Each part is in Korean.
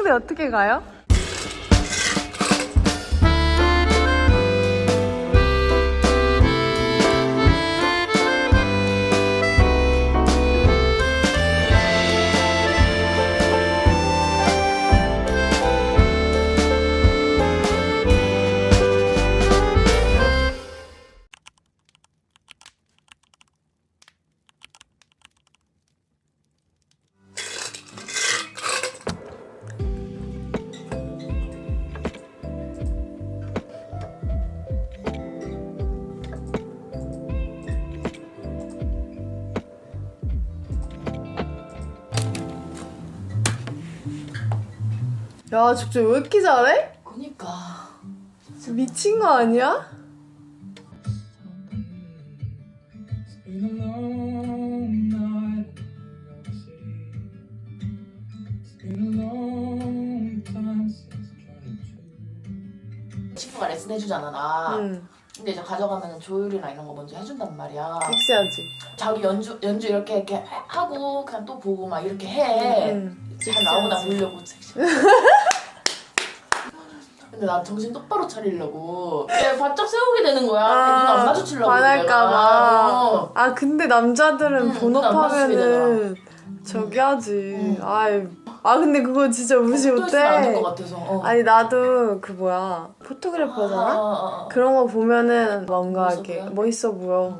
홍대 어떻게 가요? 야, 진짜 왜 이렇게 잘해? 그니까 진짜 미친 거 아니야? Been a long night in New York City. It's been a long time since 22. 친구가 레슨 해주잖아 나 응, 근데 이제 가져가면 조율이나 이런 거 먼저 해준단 말이야 섹시하지. 자기 연주 연주 이렇게 이렇게 하고 그냥 또 보고 막 이렇게 해 응. 잘 나오나 보려고 섹시 근데 난 정신 똑바로 차리려고 얘 바짝 세우게 되는 거야 아, 눈안 마주치려고 반할까봐. 어. 아, 근데 남자들은 응, 본업하면은 저기 하지. 응. 아이. 아, 근데 그거 진짜 무시 안될 못해. 것 같아서 어. 아니, 나도 그 뭐야. 포토그래퍼잖아? 아, 아, 아. 그런 거 보면은 뭔가 멋있어 이렇게 보여? 멋있어 보여.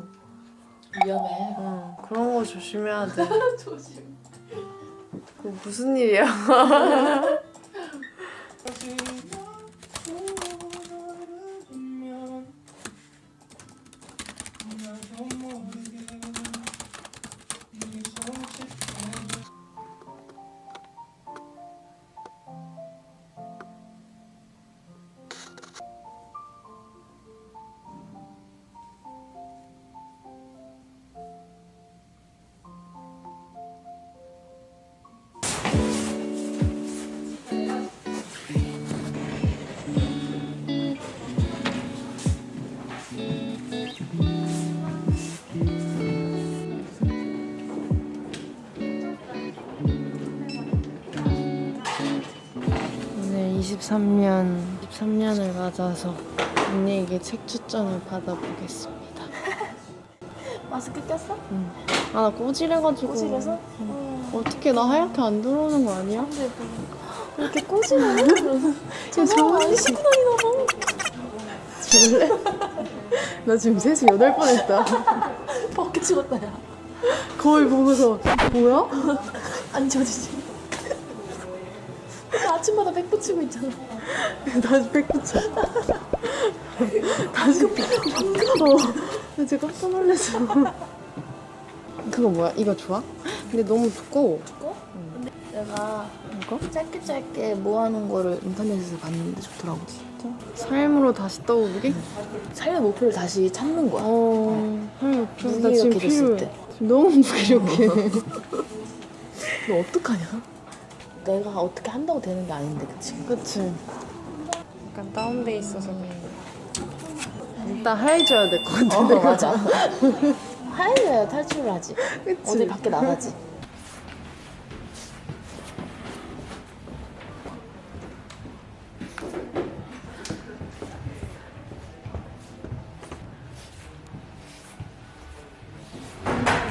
위험해 응, 그런 거 조심해야 돼. 조심 그 무슨 일이야? 23년 23년을 맞아서 언니에게 책 추천을 받아보겠습니다. 마스크 꼈어? 응. 아 나 꼬질해가지고. 꼬질해서? 응. 어. 어떻게 나 하얗게 안 들어오는 거 아니야? 근데 이렇게 꼬질해? 저 정말 안 씻고 다니나 봐. 줄래? 나 지금 셋이 여덟 번 했다. 벗겨 죽었다 야. 거울 보고서 뭐야? 안 젖으지. 아침마다 백 붙이고 있잖아 다시 백 붙여. 다시 어. 나 지금 깜짝 놀랐어. 그거 뭐야? 이거 좋아? 근데 너무 두꺼워. 내가 이거? 짧게 짧게 모아놓은 거를 인터넷에서 봤는데 좋더라고 삶으로 다시 떠오르게? 삶의 목표를 다시 찾는 거야 어, 삶 목표. 나 지금 필요해. 때. 지금 너무 무기력해. 너 어떡하냐? 내가 어떻게 한다고 되는 게 아닌데 그치? 그치. 약간 다운돼 있어서. 일단 하얘줘야 될 것 같아. 어 내가. 맞아 하얘져야 탈출을 하지 그치? 어디 밖에 나가지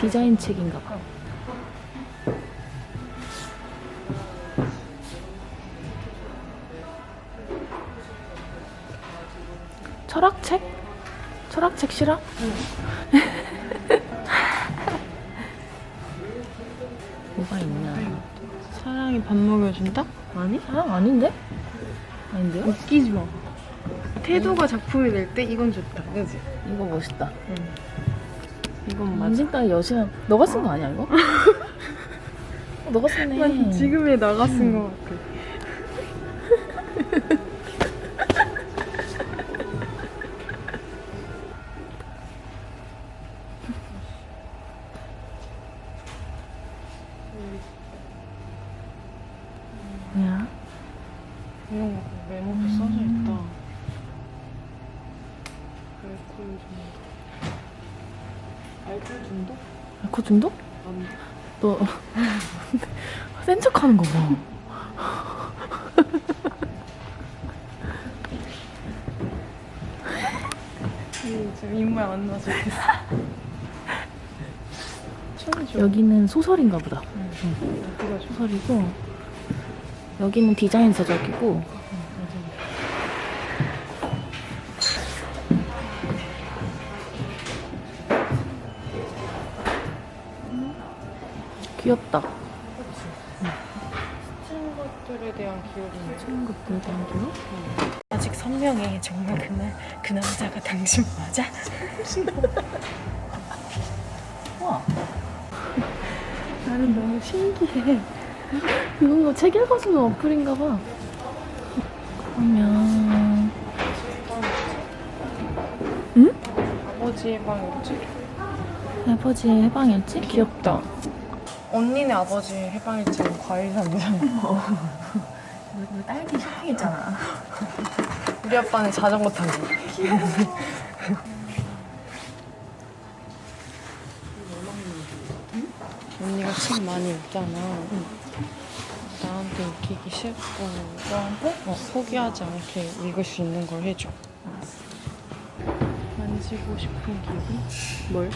디자인 책인가 봐 철학책? 철학책 싫어? 뭐가 있나? 사랑이 밥 먹여준다? 아니? 아 아닌데? 아닌데요? 웃기지 마. 태도가 작품이 될 때 이건 좋다. 그지? 이거 멋있다. 이건 맞아. 인생 땅의 여신은 너가 쓴 거 아니야 이거? 어, 너가 썼네. 난 지금에 나가 쓴것 같아. 알코올 중독. 알코올 중독? 음. 너, 센 척 하는 거 봐. 지금 입모양 안 나서 여기는 소설인가 보다. 음. 응. 소설이고, 여기는 디자인 서적이고, 귀엽다. 친구들에 대한 기억이 친구들 당기고 아직 선명해. 정말 그날 그 남자가 당신 맞아? 와 나는 너무 신기해. 이거 책 읽어주는 어플인가 봐. 그러면 아버지의 방일지. 아버지의 해방일지 귀엽다. 언니네 아버지 해방일지는 과일 산잖아. 이거 딸기 쇼핑했잖아. 우리 아빠는 자전거 타기. 언니가 책 많이 읽잖아. 나한테 읽히기 싫고 너한테 어, 포기하지 않게 읽을 수 있는 걸 해줘. 만지고 싶은 기분? 뭘?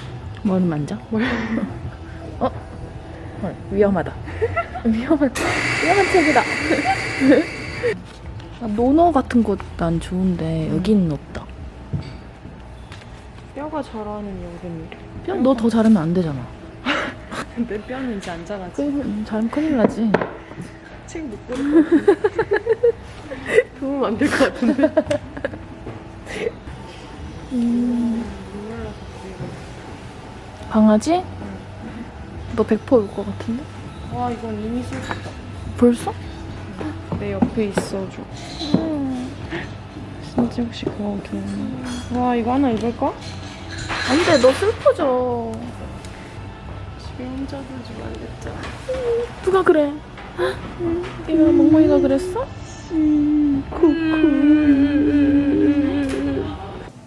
뭘 만져? 뭘? 어? 헐, 위험하다. 위험한, 위험한 책이다. 아, 노너 같은 거난 좋은데 여기는 없다. 뼈가 자라는 여름이래. 뼈, 너 더 자르면 안 되잖아. 내 뼈는 이제 안 자라지. 그, 자르면 큰일 나지. 것 같은데. 도움 안 될 것 같은데. 강아지? 너 100%올것 같은데? 와 이건 이미 슬프다. 벌써? 내 옆에 있어줘. 진짜 혹시 그거 기억나? 와 이거 하나 읽을까? 안 돼, 너 슬퍼져. 집에 혼자 두지 말랬잖아. 누가 그래? 이거 멍멍이가 그랬어?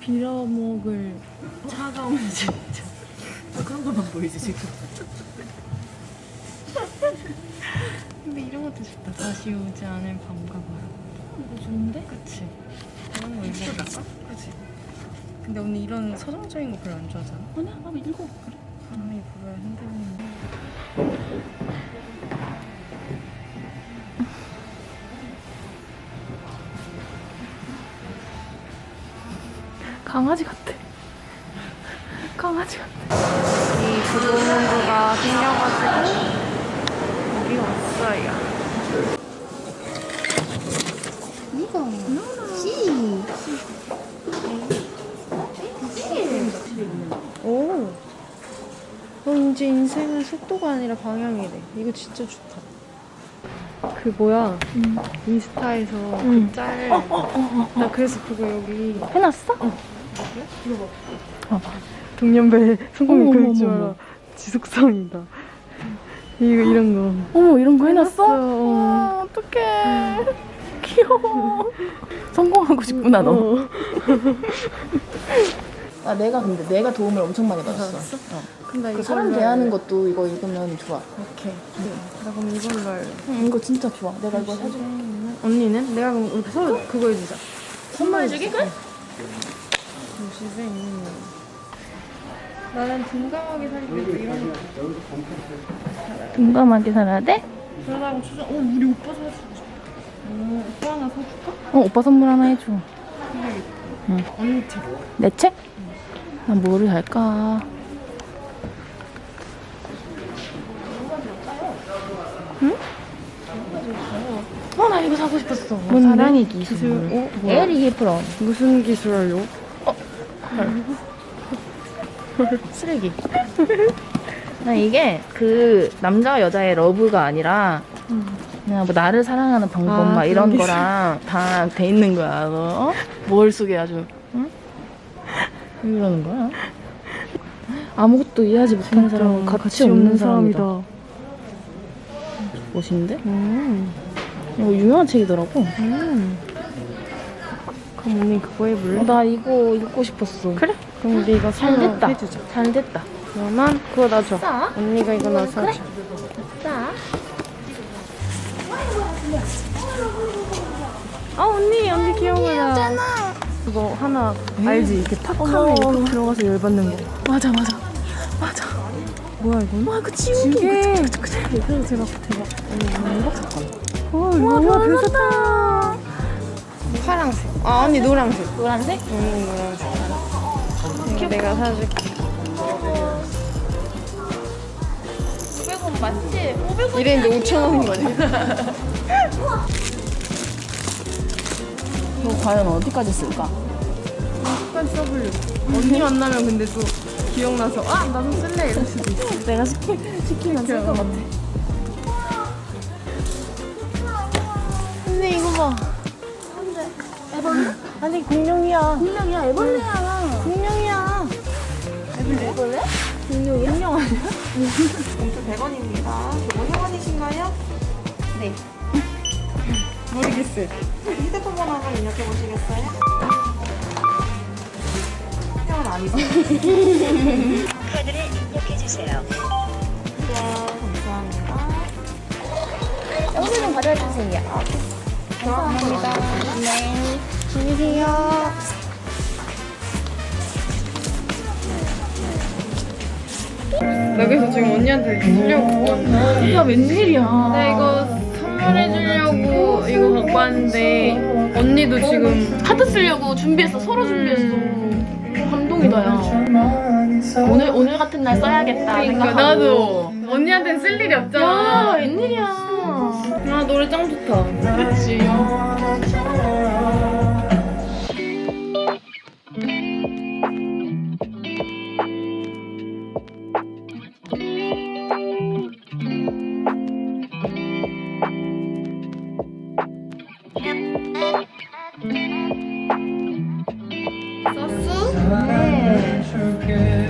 빌어먹을 차가운 진짜. 그런 것만 보이지 지금. 근데 이런 것도 좋다. 다시 오지 않을 밤과 바람. 이거 좋은데? 그치? 이런 거 읽어볼까? 그치? 근데 언니 이런 서정적인 거 별로 안 좋아하잖아? 아니야, 나 읽어. 그래. 사람이 보면 흔들리는 강아지 같아. 어, 이제 인생은 속도가 아니라 방향이래. 이거 진짜 좋다. 그 뭐야 인스타에서 응. 그 짤. 나 그래서 그거 여기 해놨어? 동년배 성공이 그럴 줄 알아. 지속성이다. 이거 이런 거. 어머, 이런 거 해놨어? 어. 아, 어떡해. 귀여워. 성공하고 싶구나, 너. 어. 아, 내가 근데 내가 도움을 엄청 많이 받았어. 받았어? 어. 근데 그 사람 대하는 것도 이거 읽으면 좋아. 오케이. 나 그럼 이걸로 할래. 응, 이거 진짜 좋아. 내가 이거 사줄게. 언니는? 내가 그럼 우리 서로 그거 해주자. 선물해주기? 그래? 집에 있는 거. 나는 둔감하게 살기 이런 거. 둔감하게 살아야 돼? 그러다가 추천. 어 우리 오빠 사줬어. 어 오빠 하나 사줄까? 어, 오빠 선물 하나 해줘. 언니 책. 내 책? 나 뭐를 살까? 어, 나 이거 사고 싶었어. 사랑의 기술. 기술. 어, 뭐야? 에리게 프롬. 무슨 기술 하려고? 쓰레기. 나 이게 그 남자와 여자의 러브가 아니라 그냥 뭐 나를 사랑하는 방법 아, 막 이런 게 거랑 다 돼 있는 거야. 너 어? 뭘 속에 아주 응? 왜 이러는 거야? 아무것도 이해하지 못하는 사람은 가치 없는 사람이다. 멋있는데? 음. 이거 유명한 책이더라고. 음. 그럼 언니 그거 해볼래? 어, 나 이거 읽고 싶었어. 그래? 그럼 우리 이거 잘 됐다. 해주자. 잘 됐다. 그러면 그거 나 줘. 싸? 언니가 이거 나 사줘. 싸? 아 언니 언니 귀여워라. 그거 하나 알지? 이렇게 탁 하면 이렇게 들어가서 열받는 거. 맞아 맞아 맞아. 뭐야 이건? 와그 지우개. 그치, 그치, 그치. 제가 대박. 음, 이거 사건. 와 이거 와 별사다. 파랑색. 아 언니 노란색. 노란색? 언니 노란색. 이거 내가 사줄게. 500원 맞지? 500원. 이랬는데 5천 원인 거네. 이거 과연 어디까지 쓸까? 써보려고. 언니 만나면 근데 또 기억나서 아 나도 쓸래 이럴 수도 있어. 내가 시키, 시키면 쓸 것 같아. 근데 이거 봐. 아니 공룡이야. 공룡이야 애벌레야. 공룡이야. 애벌레? 공룡 공룡 아니야? 봉투 100원입니다. 저거 회원이신가요? 네. 모르겠어요. 휴대폰 번호 한번 입력해 보시겠어요? 회원 아니죠? 카드를 입력해 주세요. 감사합니다. 영수 좀 받아주세요. 감사합니다. 네. 안녕히 계세요. 나 그래서 지금 언니한테 주려고 왔는데 야 웬일이야? 나 이거 선물해주려고 이거 갖고 왔는데 언니도 지금 카드 쓰려고 준비했어. 서로 준비했어. 감동이다 야. 오늘 오늘 같은 날 써야겠다. 그러니까 생각하고. 나도 언니한테는 쓸 일이 야 없잖아 웬일이야? 아 노래 짱 좋다. 그렇지. 썼어? 네.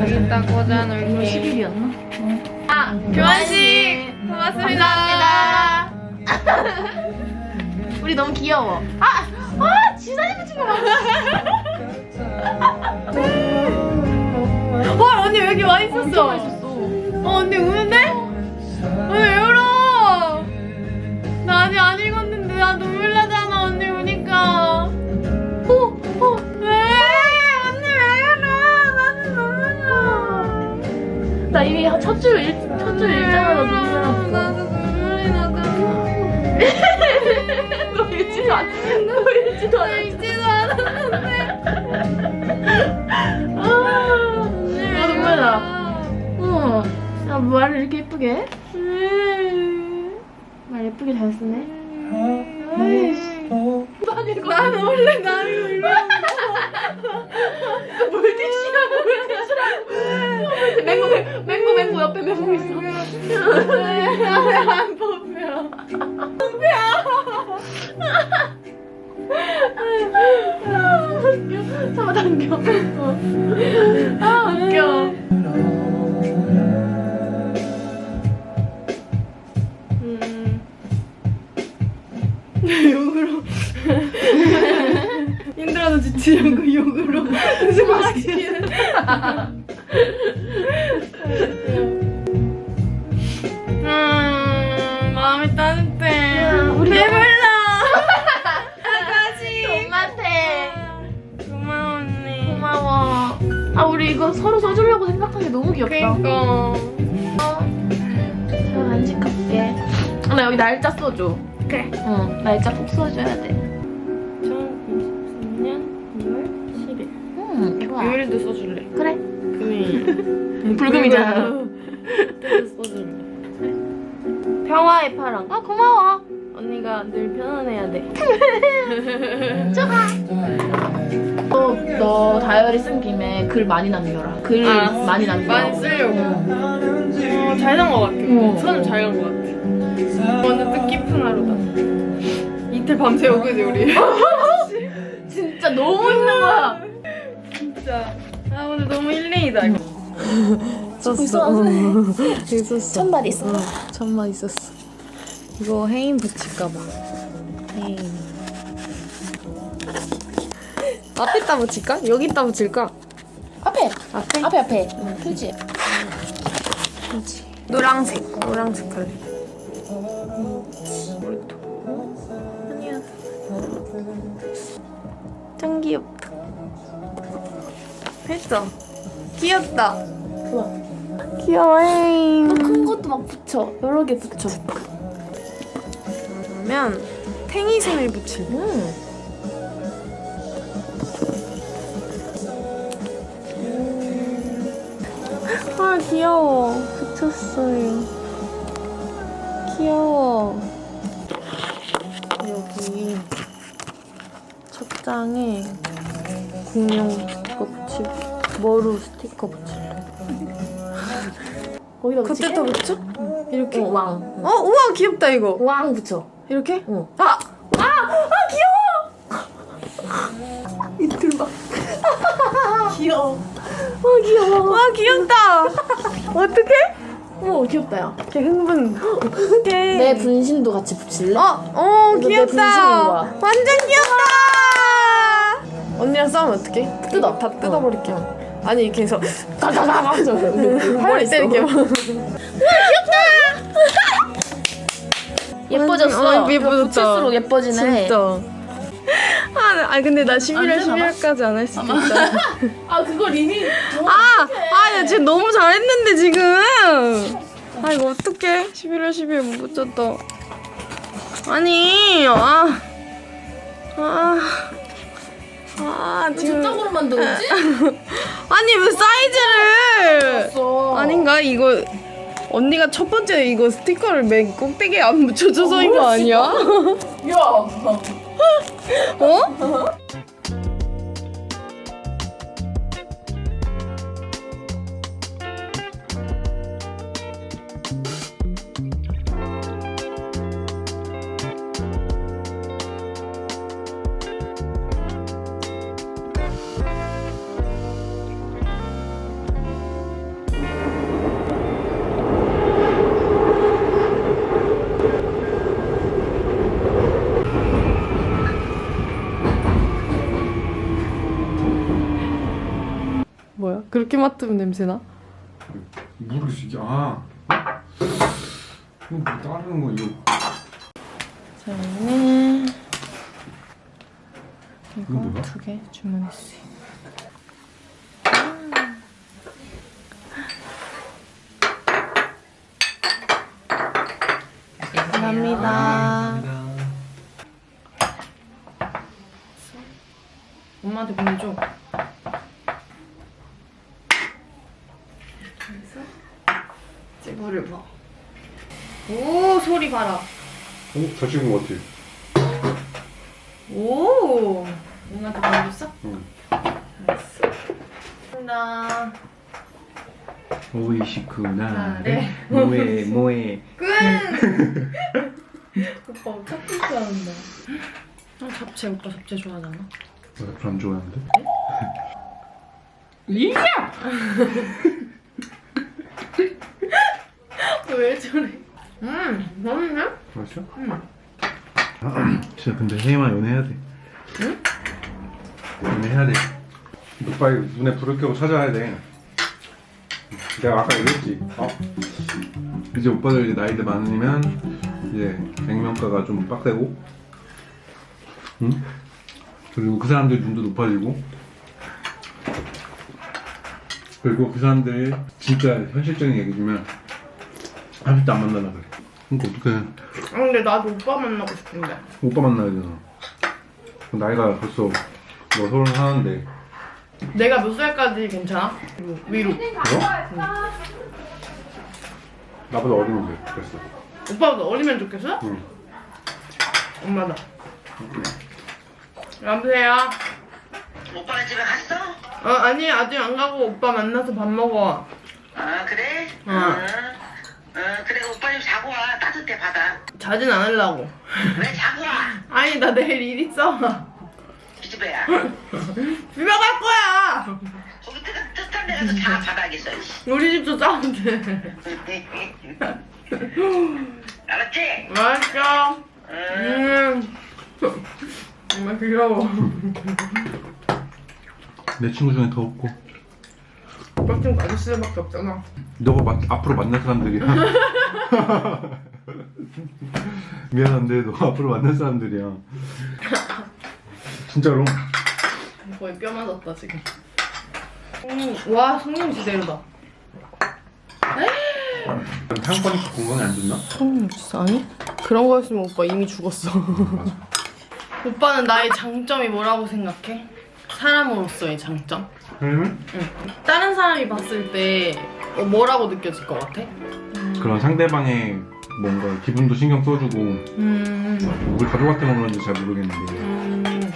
여기다 꽂아놓을게. 10일이었나? 아 교환식! 고맙습니다 우리 너무 귀여워. 아! 아! 지사님 붙인 거 봐. 헐 언니 왜 이렇게 많이 썼어? 어 언니 우는데? 언니 왜 울어? 나 아직 안 읽었는데 나 눈물 나잖아 언니 우니까 어? 어? 왜? 언니 왜 울어? 나는 눈물 나 나 이미 첫줄 읽, 첫줄 읽자마자 눈물 났어. 너 읽지도 않, 너 읽지도 않았잖아. 읽지도 않았는데 아. 어. 야, 말을 이렇게 예쁘게 해? 말 예쁘게 잘 쓰네. 아이씨. 난 원래 나를 울려 물티슈야, 물티슈야. 맹고, 맹- 맹고, 맹고 옆에 맹고 있어. 안 뽑혀 웃겨. 잡아당겨. 어. 아, 웃겨. 음. 욕으로 힘들어서 지치지 않고 욕으로 무슨 맛이야 게 너무 귀엽다. 그니까 자, 간직할게. 아, 나 여기 날짜 써줘. 그래 응, 날짜 꼭 써줘야 돼. 2023년 2월 10일 응, 좋아. 요일도 써줄래 그래. 금요일 불금이잖아. 그때도 써줄래 평화의 파랑 아 고마워 언니가 늘 편안해야 돼 너, 너 다이어리 쓴 김에 글 많이 남겨라. 글 알았어. 많이 남겨. 많이 쓰려고 어, 잘산 것 같아 어. 선을 잘간 것 같아 완전 뜻깊은 하루다 이틀 밤새워 그지 우리 진짜 너무 힘든 거야. 진짜 아 오늘 너무 힐링이다 이거 썼어. 있었어 천발 있어. 천만 있었어 이거 해인 붙일까 봐 앞에다 붙일까? 여기다 붙일까? 앞에. 앞에? 앞에 앞에. 그지. 노랑색 노랑색 할래 머리도 아니야 짱 귀엽다 했어. 귀엽다. 좋아. 귀여워잉. 큰 것도 막 붙여. 여러 개 붙여. 그러면 탱이샘을 붙일. 음. 아 귀여워. 붙였어요. 귀여워. 여기 첫 장에 공룡 스티커 붙이고 머루 스티커 붙일래. 거기다 그때 붙여? 이렇게? 어, 왕. 어 우와 귀엽다 이거. 왕 붙여. 이렇게? 응. 아! 아! 아 귀여워! 이틀 봐. 귀여워. 와 귀여워. 와 귀엽다. 어떡해? 어머, 귀엽다, 야. 걔 흥분. 내 분신도 같이 붙일래? 어, 어 이거 내 귀엽다. 거야. 완전 귀엽다. 언니랑 싸우면 어떡해? 뜯어. 다 뜯어버릴게요. 아니 이렇게 해서 가가가 하면서. 머리 때리게. 예뻐졌어. 완전 예뻐졌다. 붙일수록 예뻐지네. 진짜. 아, 아 근데 나 11월 안 되나 봐. 12월까지 안 할 수도 있다. 아, 그거 리미. 아, 아, 야, 쟤 너무 잘했는데 지금. 아 이거 어떡해? 11월 12일 못 붙였다. 아니, 아, 아, 아 지금. 저쪽으로 만들었지? 아니 왜 사이즈를? 어. 아닌가 이거 언니가 첫 번째 이거 스티커를 맨 꼭대기에 안 붙여줘서 이거 아니야? 야. 어? 그렇게 맡으면 냄새나? 모르겠어 이게 아 이거 뭐 다른 거 이거 저희는 이거 뭐야? 두 개 주문했어요. 감사합니다. 엄마한테 보내줘. 그래서 찌부를 봐. 오 소리 봐라. 어? 잘 찍은 거 같아 오 엄마한테 보내줬어? 응. 알았어. 나 오이시쿠나 네. 뭐해 뭐해 오빠 찾을 줄 알았네. 아 잡채 오빠 잡채 좋아하잖아. 왜안 좋아하는데? 왜 저래? 음 맛있네. 맛있어? 응. 진짜 근데 혜임아 연애해야 돼 응? 연애해야 돼 너 빨리 눈에 불을 켜고 찾아야 돼 내가 아까 얘기했지 어? 이제 오빠들 이제 나이대 많으면 이제 액면가가 좀 빡세고 응? 그리고 그 사람들 눈도 높아지고 그리고 그 사람들이 진짜 현실적인 얘기지만 아직도 안 만나나 그래 그러니까 어떡해 아 근데 나도 오빠 만나고 싶은데. 오빠 만나야 되잖아 나이가 벌써 뭐 서른 하나인데 내가 몇 살까지 괜찮아? 위로. 나보다 어리면 돼 그랬어 오빠보다 어리면 좋겠어? 응. 엄마다. 여보세요? 오빠네 집에 갔어? 어 아니 아직 안 가고 오빠 만나서 밥 먹어. 아 그래? 어. 응. 어, 그래 오빠 좀 자고 바다 자진 않으려고. 왜 자고 와 아니 나 내일 일 있어. 기집애야 집에 갈 거야. 거기 뜨, 뜨뜻한 데 가서 자 바닥에서 씨. 우리 집도 싸운데. 알았지? 맛있어. 응. 음. 정말 귀여워. 내 친구 중에 더 없고 오빠 친구 아저씨들밖에 없잖아. 너가 마, 앞으로 만날 사람들이야 미안한데 너 앞으로 만날 사람들이야 진짜로 거의 뼈 맞았다 지금. 음, 와 성님 제대로다. 상권이 건강에 안 좋나? 성님 진짜 아니? 그런 거였으면 오빠 이미 죽었어. 오빠는 나의 장점이 뭐라고 생각해? 사람으로서의 장점? 그러면 다른 사람이 봤을 때 어, 뭐라고 느껴질 것 같아? 그런 상대방의 뭔가 기분도 신경 써주고 음, 우리 가족 같은 건 그런지 잘 모르겠는데 음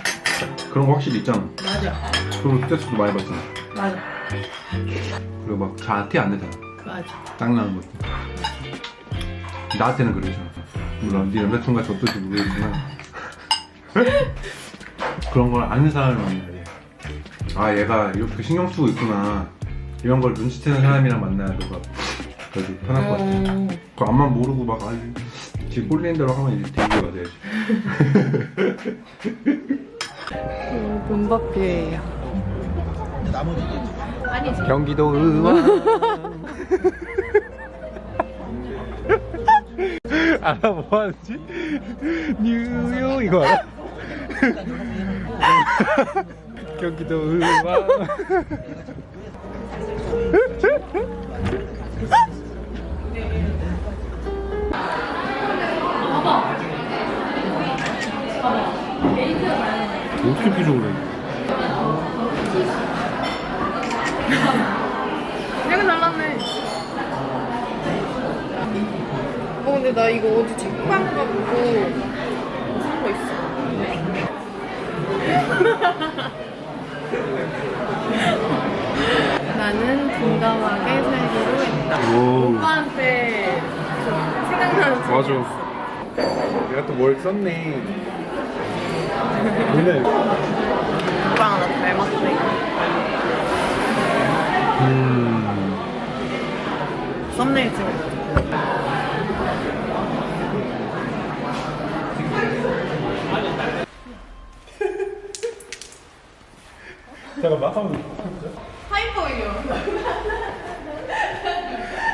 그런 거 확실히 있잖아. 맞아 그리고 스트레스도 많이 받잖아. 맞아 그리고 막잘티안 내잖아. 맞아. 짱나는 것도. 나한테는 그러잖아. 물론 네 남자친구가 어떨지 모르겠지만 그런 걸 아는 사람을 만나야 돼. 아 얘가 이렇게 신경 쓰고 있구나. 이런 걸 눈치채는 사람이랑 만나야 너가 그래도 편할 것 같아. 음, 그 앞만 모르고 막 아니 지금 꼴리는 대로 하면 이제 되게 맞아야지. 돈바피예요. 경기도 의왕 알아 뭐 하는지? 뉴욕 이거 알아? 경기도 의왕 어떻게 비속을 해? 되게 잘났네. 어 근데 나 이거 어디 책방 가보고 산 거 있어. 나는 공감하게 살기로 했다. 오 오빠한테 좀 생각나는 책. 맞아. 내가 또 뭘 썼네. 근데 오빠랑 나 닮았네. 음 썸네일 찍어. 잠깐만 한번 하이퍼이요.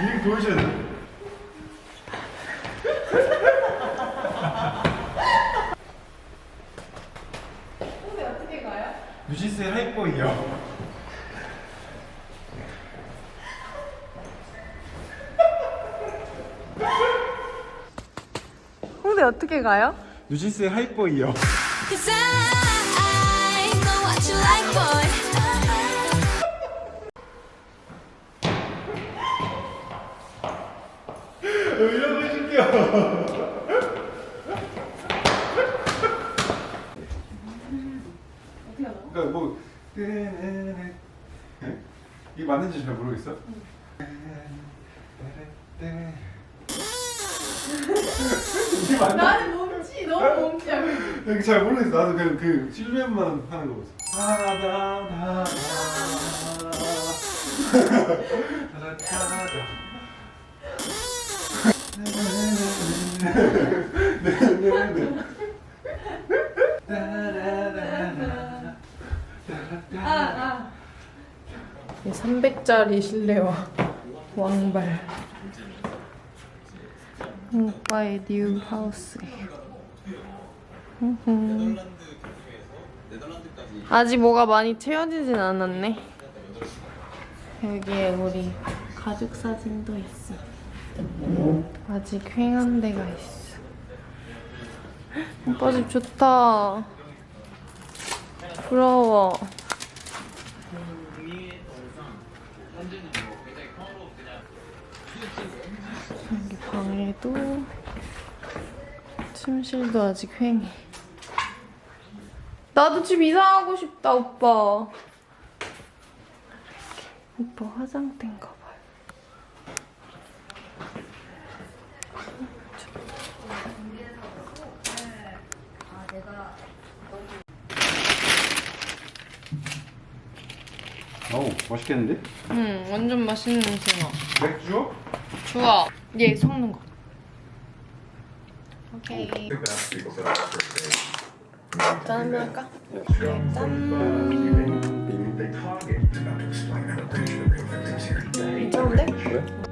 이거 보여줘야 돼. 하이보이요. 홍대 어떻게 가요? 뉴시스의 하이보이요. Cause I know what you like, boy. 이러고 싶겨. 그러니까 뭐 이게 이게 맞나? 나는 몸치 너무 몸치야. 이게 잘 모르겠어. 나도 그냥 그 실루엣만 하는 거 봤어. 하다하다. 하다하다. 이 300짜리 실내화 왕발. 오빠의 뉴 흠흠. 아직 뭐가 많이 채워지진 않았네. 여기에 우리 가족 사진도 있어. 아직 횡한 데가 있어. 오빠 집 좋다. 부러워 방에도 침실도 아직 횡해. 나도 집 이사하고 싶다 오빠. 오빠 화장대인가 봐요. 어우 맛있겠는데? 응, 완전 맛있는 냄새 나. 맥주? 좋아. 얘 섞는 거. 오케이. 짠 한번 할까? 짠. 괜찮은데?